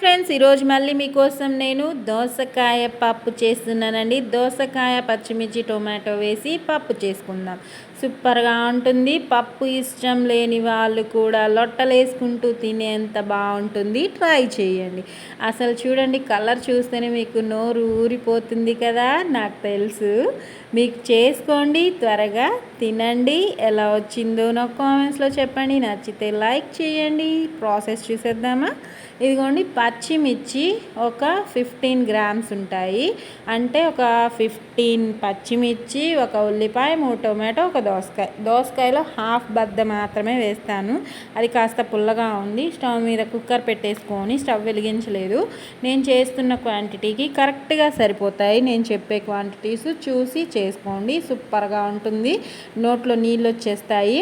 Friends ఈరోజు మళ్ళీ మీకోసం నేను దోసకాయ పప్పు చేస్తున్నానండి. దోసకాయ పచ్చిమిర్చి టొమాటో వేసి పప్పు చేసుకుందాం. సూపర్గా ఉంటుంది. పప్పు ఇష్టం లేని వాళ్ళు కూడా లొట్టలు వేసుకుంటూ తినేంత బాగుంటుంది. ట్రై చేయండి. అసలు చూడండి కలర్ చూస్తేనే మీకు నోరు ఊరిపోతుంది కదా నాకు తెలుసు. మీకు చేసుకోండి త్వరగా తినండి. ఎలా వచ్చిందో నాకు కామెంట్స్లో చెప్పండి. నచ్చితే లైక్ చేయండి. ప్రాసెస్ చూసేద్దామా? ఇదిగోండి పచ్చిమిర్చి ఒక ఫిఫ్టీన్ గ్రామ్స్ ఉంటాయి. అంటే ఒక ఫిఫ్టీన్ పచ్చిమిర్చి ఒక ఉల్లిపాయ మూడు టొమాటో ఒక దోసకాయ దోసకాయలో హాఫ్ బద్ద మాత్రమే వేస్తాను. అది కాస్త పుల్లగా ఉంది. స్టవ్ మీద కుక్కర్ పెట్టేసుకొని స్టవ్ వెలిగించలేదు. నేను చేస్తున్న క్వాంటిటీకి కరెక్ట్గా సరిపోతాయి. నేను చెప్పే క్వాంటిటీస్ చూసి చేసుకోండి. సూపర్గా ఉంటుంది. నోట్లో నీళ్ళు వచ్చేస్తాయి.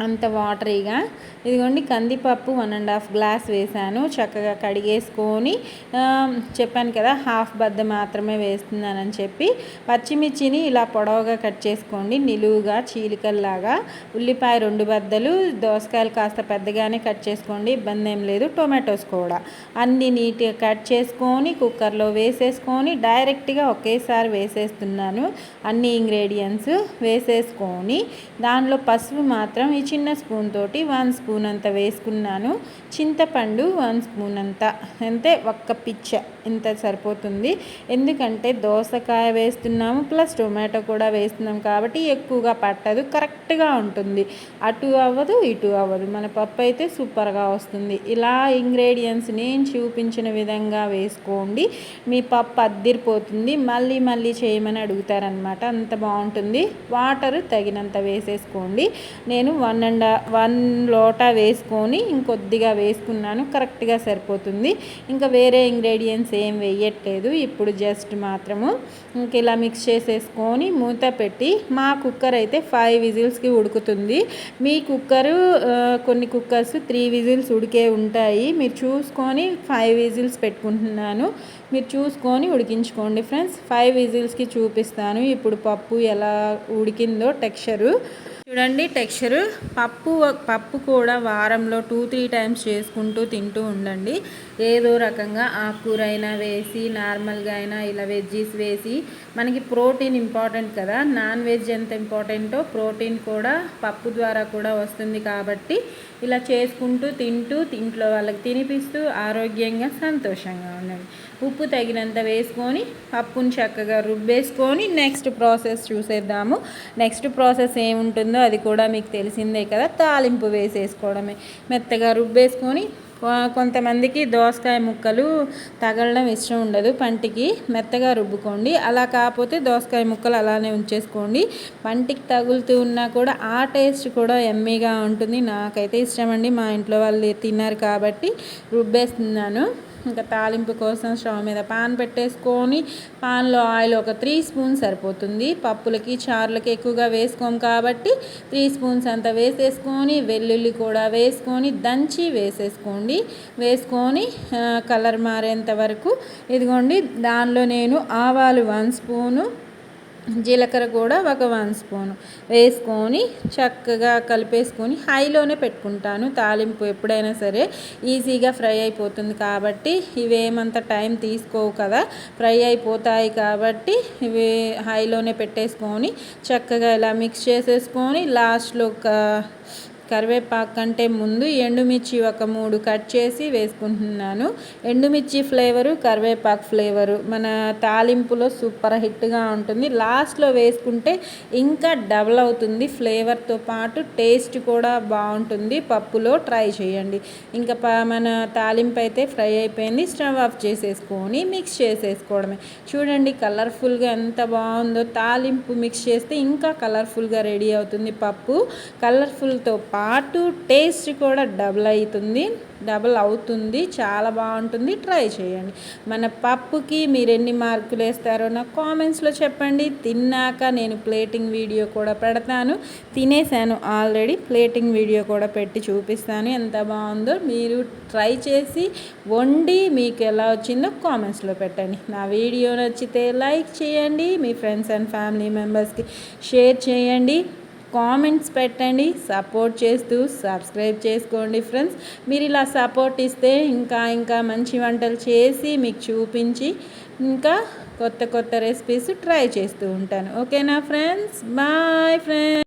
అంత వాటరీగా. ఇదిగోండి కందిపప్పు వన్ అండ్ హాఫ్ గ్లాస్ వేసాను చక్కగా కడిగేసుకొని చెప్పాను కదా హాఫ్ బద్ద మాత్రమే వేస్తున్నానని చెప్పి. పచ్చిమిర్చిని ఇలా పొడవుగా కట్ చేసుకోండి. నిలువుగా చీలికల్లాగా. ఉల్లిపాయ రెండు బద్దలు దోసకాయలు కాస్త పెద్దగానే కట్ చేసుకోండి. ఇబ్బంది ఏం లేదు. టొమాటోస్ కూడా. అన్ని నీట్గా కట్ చేసుకొని కుక్కర్లో వేసేసుకొని డైరెక్ట్గా ఒకేసారి వేసేస్తున్నాను. అన్ని ఇంగ్రీడియంట్స్ వేసేసుకొని దానిలో పసుపు మాత్రం చిన్న స్పూన్ తోటి వన్ స్పూన్ అంత వేసుకున్నాను. చింతపండు వన్ స్పూన్ అంత. అంటే ఒక్క పిచ్చ. ఇంత సరిపోతుంది. ఎందుకంటే దోసకాయ వేస్తున్నాము ప్లస్ టొమాటో కూడా వేస్తున్నాం కాబట్టి ఎక్కువగా పట్టదు కరెక్ట్గా ఉంటుంది. అటు అవ్వదు ఇటు అవ్వదు. మన పప్పు అయితే సూపర్గా వస్తుంది. ఇలా ఇంగ్రీడియంట్స్ నేను చూపించిన విధంగా వేసుకోండి. మీ పప్పు అద్దిరిపోతుంది. మళ్ళీ మళ్ళీ చేయమని అడుగుతారనమాట అంత బాగుంటుంది. వాటరు తగినంత వేసేసుకోండి. నేను వన్ అండ్ వన్ లోటా వేసుకొని ఇంకొద్దిగా వేసుకున్నాను కరెక్ట్గా సరిపోతుంది. ఇంకా వేరే ఇంగ్రీడియంట్స్ ఏం వేయట్లేదు ఇప్పుడు జస్ట్ మాత్రము. ఇంక ఇలా మిక్స్ చేసేసుకొని మూత పెట్టి మా కుక్కర్ అయితే ఫైవ్ విజిల్స్కి ఉడుకుతుంది. మీ కుక్కరు కొన్ని కుక్కర్స్ త్రీ విజిల్స్ ఉడికే ఉంటాయి. మీరు చూసుకొని ఫైవ్ విజిల్స్ పెట్టుకుంటున్నాను. మీరు చూసుకొని ఉడికించుకోండి ఫ్రెండ్స్. ఫైవ్ విజిల్స్కి చూపిస్తాను. ఇప్పుడు పప్పు ఎలా ఉడికిందో టెక్స్చరు. చూడండి టెక్స్చరు. పప్పు పప్పు కూడా వారంలో టూ త్రీ టైమ్స్ చేసుకుంటూ తింటూ ఉండండి. ఏదో రకంగా ఆకుకూర అయినా వేసి నార్మల్గా అయినా ఇలా వెజ్జీస్ వేసి మనకి ప్రోటీన్ ఇంపార్టెంట్ కదా. నాన్ వెజ్ ఎంత ఇంపార్టెంటో ప్రోటీన్ కూడా పప్పు ద్వారా కూడా వస్తుంది కాబట్టి ఇలా చేసుకుంటూ తింటూ ఇంట్లో వాళ్ళకి తినిపిస్తూ ఆరోగ్యంగా సంతోషంగా ఉండండి. ఉప్పు తగినంత వేసుకొని పప్పుని చక్కగా రుబ్బేసుకొని నెక్స్ట్ ప్రాసెస్ చూసేద్దాము. నెక్స్ట్ ప్రాసెస్ ఏముంటుందో అది కూడా మీకు తెలిసిందే కదా తాలింపు వేసేసుకోవడమే. మెత్తగా రుబ్బేసుకొని కొంతమందికి దోసకాయ ముక్కలు తగలడం ఇష్టం ఉండదు పంటికి. మెత్తగా రుబ్బుకోండి. అలా కాకపోతే దోసకాయ ముక్కలు అలానే ఉంచేసుకోండి. పంటికి తగులుతూ ఉన్నా కూడా ఆ టేస్ట్ కూడా ఎమ్మీగా ఉంటుంది. నాకైతే ఇష్టం అండి మా ఇంట్లో వాళ్ళు తిన్నారు కాబట్టి రుబ్బేస్తున్నాను. ఇంకా తాలింపు కోసం స్టవ్ మీద పాన్ పెట్టేసుకొని పాన్లో ఆయిల్ ఒక త్రీ స్పూన్స్ సరిపోతుంది. పప్పులకి చారులకి ఎక్కువగా వేసుకోం కాబట్టి త్రీ స్పూన్స్ అంత వేసేసుకొని వెల్లుల్లి కూడా వేసుకొని దంచి వేసేసుకోండి. వేసుకొని కలర్ మారేంత వరకు. ఇదిగోండి దానిలో నేను ఆవాలు వన్ స్పూను జీలకర్ర కూడా ఒక వన్ స్పూన్ వేసుకొని చక్కగా కలిపేసుకొని హైలోనే పెట్టుకుంటాను. తాలింపు ఎప్పుడైనా సరే ఈజీగా ఫ్రై అయిపోతుంది కాబట్టి ఇవేమంత టైం తీసుకోవు కదా. ఫ్రై అయిపోతాయి కాబట్టి ఇవి హైలోనే పెట్టేసుకొని చక్కగా ఇలా మిక్స్ చేసేసుకొని లాస్ట్లో ఒక కరివేపాకు కంటే ముందు ఎండుమిర్చి ఒక మూడు కట్ చేసి వేసుకుంటున్నాను. ఎండుమిర్చి ఫ్లేవరు కరివేపాకు ఫ్లేవరు. మన తాలింపులో సూపర్ హిట్గా ఉంటుంది. లాస్ట్లో వేసుకుంటే ఇంకా డబల్ అవుతుంది. ఫ్లేవర్తో పాటు టేస్ట్ కూడా బాగుంటుంది. పప్పులో ట్రై చేయండి. ఇంకా మన తాలింపు అయితే ఫ్రై అయిపోయింది. స్టవ్ ఆఫ్ చేసేసుకొని మిక్స్ చేసేసుకోవడమే. చూడండి కలర్ఫుల్గా ఎంత బాగుందో. తాలింపు మిక్స్ చేస్తే ఇంకా కలర్ఫుల్గా రెడీ అవుతుంది పప్పు. కలర్ఫుల్తో పాటు టేస్ట్ కూడా డబుల్ అవుతుంది డబుల్ అవుతుంది చాలా బాగుంటుంది. ట్రై చేయండి. మన పప్పుకి మీరు ఎన్ని మార్కులు వేస్తారో నాకు కామెంట్స్లో చెప్పండి. తిన్నాక నేను ప్లేటింగ్ వీడియో కూడా పెడతాను. తినేసాను ఆల్రెడీ ప్లేటింగ్ వీడియో కూడా పెట్టి చూపిస్తాను. ఎంత బాగుందో మీరు ట్రై చేసి వండి మీకు ఎలా వచ్చిందో కామెంట్స్లో పెట్టండి. నా వీడియో నచ్చితే లైక్ చేయండి. మీ ఫ్రెండ్స్ అండ్ ఫ్యామిలీ మెంబర్స్కి షేర్ చేయండి. కామెంట్స్ పెట్టండి సపోర్ట్ చేస్తూ సబ్స్క్రైబ్ చేసుకోండి ఫ్రెండ్స్. మీరు ఇలా సపోర్ట్ ఇస్తే ఇంకా ఇంకా మంచి వంటలు చేసి మీకు చూపించి ఇంకా కొత్త కొత్త రెసిపీస్ ట్రై చేస్తూ ఉంటాను. ఓకేనా ఫ్రెండ్స్? Bye friends.